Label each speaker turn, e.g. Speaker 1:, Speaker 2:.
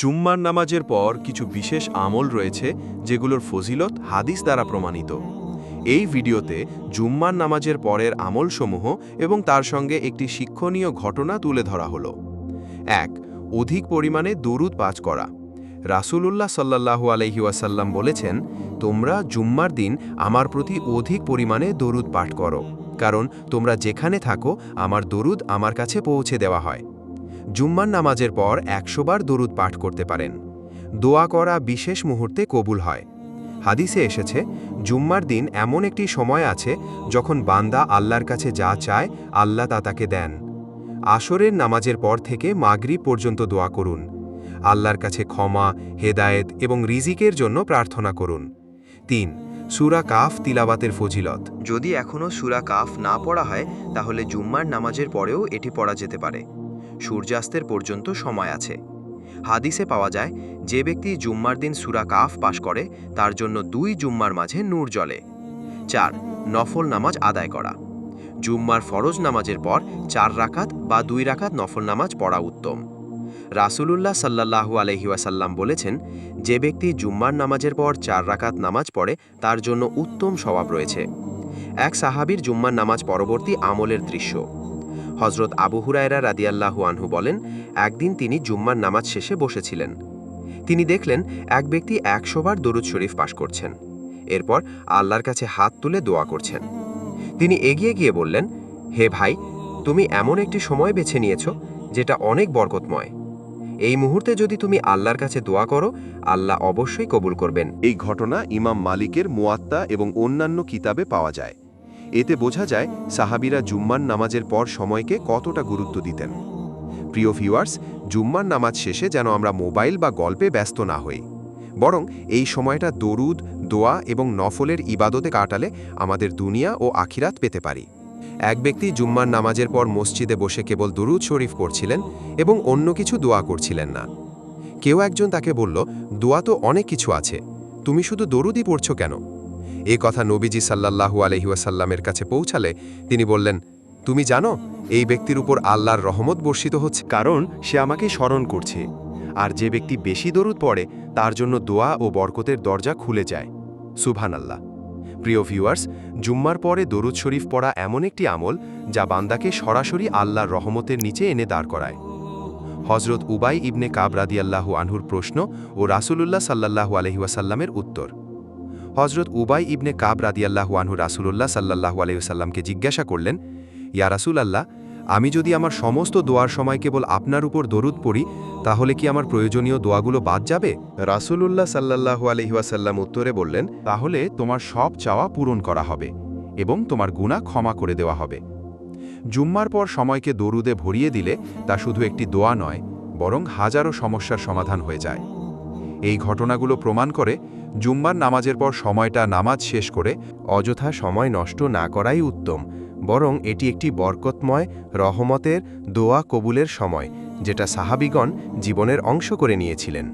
Speaker 1: জুম্মার নামাজের পর কিছু বিশেষ আমল রয়েছে যেগুলোর ফজিলত হাদিস দ্বারা প্রমাণিত। এই ভিডিওতে জুম্মার নামাজের পরের আমলসমূহ এবং তার সঙ্গে একটি শিক্ষণীয় ঘটনা তুলে ধরা হলো। এক, অধিক পরিমাণে দরুদ পাঠ করা। রাসূলুল্লাহ সাল্লাল্লাহু আলহি ওয়াসাল্লাম বলেছেন, তোমরা জুম্মার দিন আমার প্রতি অধিক পরিমাণে দরুদ পাঠ করো, কারণ তোমরা যেখানে থাকো, আমার দরুদ আমার কাছে পৌঁছে দেওয়া হয়। জুম্মার নামাজের পর একশোবার দরুদ পাঠ করতে পারেন। দোয়া করা বিশেষ মুহূর্তে কবুল হয়। হাদিসে এসেছে, জুম্মার দিন এমন একটি সময় আছে যখন বান্দা আল্লাহর কাছে যা চায় আল্লাহ তা তাকে দেন। আসরের নামাজের পর থেকে মাগরি পর্যন্ত দোয়া করুন। আল্লাহর কাছে ক্ষমা, হেদায়েত এবং রিজিকের জন্য প্রার্থনা করুন। তিন, সুরা কাফ তিলাবাতের ফজিলত।
Speaker 2: যদি এখনও সুরা কাফ না পড়া হয়, তাহলে জুম্মার নামাজের পরেও এটি পড়া যেতে পারে। সূর্যাস্তের পর্যন্ত সময় আছে। হাদিসে পাওয়া যায়, যে ব্যক্তি জুম্মার দিন সুরা কাফ পাশ করে, তার জন্য দুই জুম্মার মাঝে নূর জ্বলে। চার, নফল নামাজ আদায় করা। জুম্মার ফরজ নামাজের পর চার রাকাত বা দুই রাকাত নফল নামাজ পড়া উত্তম। রাসূলুল্লাহ সাল্লাল্লাহু আলহি ওয়াসাল্লাম বলেছেন, যে ব্যক্তি জুম্মার নামাজের পর চার রাকাত নামাজ পড়ে, তার জন্য উত্তম স্বভাব রয়েছে। এক সাহাবীর জুম্মার নামাজ পরবর্তী আমলের দৃশ্য। হজরত আবু হুরায়রা রাদিয়াল্লাহু আনহু বলেন, একদিন তিনি জুম্মার নামাজ শেষে বসেছিলেন। তিনি দেখলেন এক ব্যক্তি একশোবার দরুদ শরীফ পাশ করছেন। এরপর আল্লাহর কাছে হাত তুলে দোয়া করছেন। তিনি এগিয়ে গিয়ে বললেন, হে ভাই, তুমি এমন একটি সময় বেছে নিয়েছ যেটা অনেক বরকতময়। এই মুহূর্তে যদি তুমি আল্লাহর কাছে দোয়া করো, আল্লাহ অবশ্যই কবুল করবেন।
Speaker 1: এই ঘটনা ইমাম মালিকের মুয়াত্তা এবং অন্যান্য কিতাবে পাওয়া যায়। এতে বোঝা যায় সাহাবিরা জুম্মান নামাজের পর সময়কে কতটা গুরুত্ব দিতেন। প্রিয় ভিউয়ার্স, জুম্মার নামাজ শেষে যেন আমরা মোবাইল বা গল্পে ব্যস্ত না হই। বরং এই সময়টা দরুদ, দোয়া এবং নফলের ইবাদতে কাটালে আমাদের দুনিয়া ও আখিরাত পেতে পারি। এক ব্যক্তি জুম্মার নামাজের পর মসজিদে বসে কেবল দরুদ শরীফ করছিলেন এবং অন্য কিছু দোয়া করছিলেন না। কেউ একজন তাকে বলল, দোয়া তো অনেক কিছু আছে। তুমি শুধু দরুদই পড়ছ কেন? এ কথা নবীজি সাল্লাল্লাহু আলহিউসাল্লামের কাছে পৌঁছালে তিনি বললেন, তুমি জানো, এই ব্যক্তির উপর আল্লাহর রহমত বর্ষিত হচ্ছে। কারণ সে আমাকে স্মরণ করছে। আর যে ব্যক্তি বেশি দরুদ পড়ে, তার জন্য দোয়া ও বরকতের দরজা খুলে যায়। সুভান আল্লাহ প্রিয় ভিউয়ার্স, জুম্মার পরে দরুদ শরীফ পড়া এমন একটি আমল যা বান্দাকে সরাসরি আল্লাহর রহমতের নিচে এনে দাঁড় করায়। হজরত উবাই ইবনে কাব রাদিয়াল্লাহু আনহুর প্রশ্ন ও রাসূলুল্লাহ সাল্লাল্লাহু আলহিউসাল্লামের উত্তর। হজরত উবাই ইবনে কাব রাদিয়াল্লাহু আনহু রাসূলুল্লাহ সাল্লাল্লাহু আলহিউসাল্লামকে জিজ্ঞাসা করলেন, ইয়া রাসূল আল্লাহ আমি যদি আমার সমস্ত দোয়ার সময় কেবল আপনার উপর দরুদ পড়ি, তাহলে কি আমার প্রয়োজনীয় দোয়াগুলো বাদ যাবে? রাসূলুল্লাহ সাল্লাল্লাহু আলহিউসাল্লাম উত্তরে বললেন, তাহলে তোমার সব চাওয়া পূরণ করা হবে এবং তোমার গুণা ক্ষমা করে দেওয়া হবে। জুম্মার পর সময়কে দরুদে ভরিয়ে দিলে তা শুধু একটি দোয়া নয়, বরং হাজারো সমস্যার সমাধান হয়ে যায়। এই ঘটনাগুলো প্রমাণ করে জুম্মার নামাজের পর সময়টা নামাজ শেষ করে অযথা সময় নষ্ট না করাই উত্তম, বরং এটি একটি বরকতময়, রহমতের, দোয়া কবুলের সময়, যেটা সাহাবিগণ জীবনের অংশ করে নিয়েছিলেন।